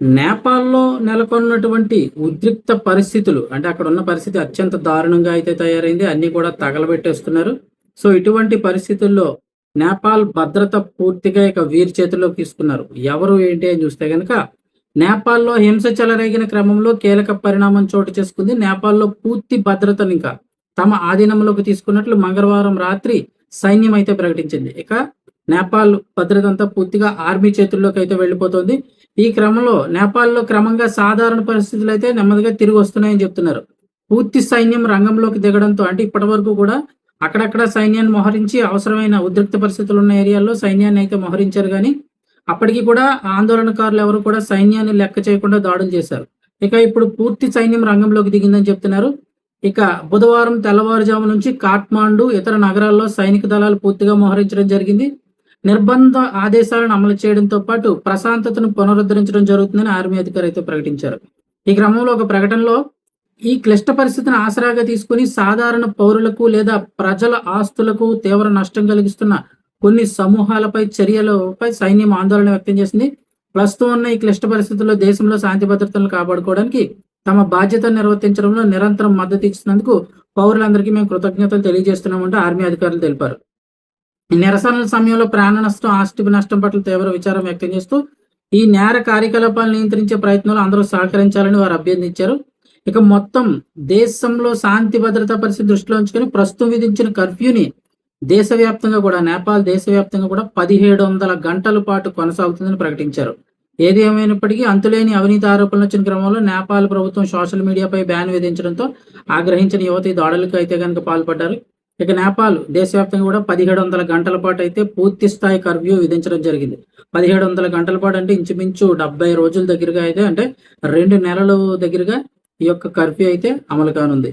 నేపాల్‌లో నెలకొన్నటువంటి ఉద్రిక్త పరిస్థితులు అంటే అక్కడ ఉన్న పరిస్థితి అత్యంత దారుణంగా అయితే తయారైంది. అన్నీ కూడా తగలబెట్టేస్తున్నారు. సో, ఇటువంటి పరిస్థితుల్లో నేపాల్ భద్రత పూర్తిగా ఇక వీరి చేతుల్లోకి తీసుకున్నారు. ఎవరు ఏంటి అని చూస్తే కనుక నేపాల్‌లో హింస చెలరేగిన క్రమంలో కీలక పరిణామం చోటు చేసుకుంది. నేపాల్‌లో పూర్తి భద్రతను ఇంకా తమ ఆధీనంలోకి తీసుకున్నట్లు మంగళవారం రాత్రి సైన్యం అయితే ప్రకటించింది. ఇక నేపాల్ భద్రతంతా పూర్తిగా ఆర్మీ చేతుల్లోకి అయితే వెళ్ళిపోతుంది ఈ క్రమంలో నేపాల్‌లో క్రమంగా సాధారణ పరిస్థితులు అయితే నెమ్మదిగా తిరిగి వస్తున్నాయని చెప్తున్నారు. పూర్తి సైన్యం రంగంలోకి దిగడంతో అంటే ఇప్పటి వరకు కూడా అక్కడక్కడ సైన్యాన్ని మోహరించి అవసరమైన ఉద్రిక్త పరిస్థితులు ఉన్న ఏరియాల్లో సైన్యాన్ని అయితే మోహరించారు కానీ అప్పటికి కూడా ఆందోళనకారులు ఎవరు కూడా సైన్యాన్ని లెక్క చేయకుండా దాడులు చేశారు. ఇక ఇప్పుడు పూర్తి సైన్యం రంగంలోకి దిగిందని చెప్తున్నారు. ఇక బుధవారం తెల్లవారుజాము నుంచి కాట్మాండు, ఇతర నగరాల్లో సైనిక దళాలు పూర్తిగా మోహరించడం జరిగింది. నిర్బంధ ఆదేశాలను అమలు చేయడంతో పాటు ప్రశాంతతను పునరుద్ధరించడం జరుగుతుందని ఆర్మీ అధికారి అయితే ప్రకటించారు. ఈ క్రమంలో ఒక ప్రకటనలో ఈ క్లిష్ట పరిస్థితిని ఆసరాగా తీసుకొని సాధారణ పౌరులకు లేదా ప్రజల ఆస్తులకు తీవ్ర నష్టం కలిగిస్తున్న కొన్ని సమూహాలపై చర్యలపై సైన్యం ఆందోళన వ్యక్తం చేసింది. ప్రస్తుతం ఉన్న ఈ క్లిష్ట పరిస్థితుల్లో దేశంలో శాంతి భద్రతలను కాపాడుకోవడానికి తమ బాధ్యతను నిర్వర్తించడంలో నిరంతరం మద్దతు ఇచ్చినందుకు పౌరులందరికీ మేము కృతజ్ఞతలు తెలియజేస్తున్నామంటూ ఆర్మీ అధికారులు తెలిపారు. నిరసనల సమయంలో ప్రాణ నష్టం, ఆస్తి నష్టం పట్ల తీవ్ర విచారం వ్యక్తం చేస్తూ ఈ నేర కార్యకలాపాలను నియంత్రించే ప్రయత్నంలో అందరూ సహకరించాలని వారు అభ్యర్థించారు. ఇక మొత్తం దేశంలో శాంతి భద్రతా పరిస్థితి దృష్టిలో ఉంచుకొని ప్రస్తుతం విధించిన కర్ఫ్యూని దేశవ్యాప్తంగా కూడా నేపాల్ దేశవ్యాప్తంగా కూడా 1700 గంటల పాటు కొనసాగుతుందని ప్రకటించారు. ఏది ఏమైనప్పటికీ అంతులేని అవినీతి ఆరోపణలు వచ్చిన క్రమంలో నేపాల్ ప్రభుత్వం సోషల్ మీడియాపై బ్యాన్ విధించడంతో ఆగ్రహించిన యువత ఈ దాడులకు అయితే కనుక పాల్పడ్డారు. ఇక నేపాల్ దేశవ్యాప్తంగా కూడా 1700 గంటల పాటు అయితే పూర్తి స్థాయి కర్ఫ్యూ విధించడం జరిగింది. 1700 గంటల పాటు అంటే ఇంచుమించు 70 రోజుల దగ్గరగా అయితే అంటే రెండు నెలలు దగ్గరగా ఈ యొక్క కర్ఫ్యూ అయితే అమలు కానుంది.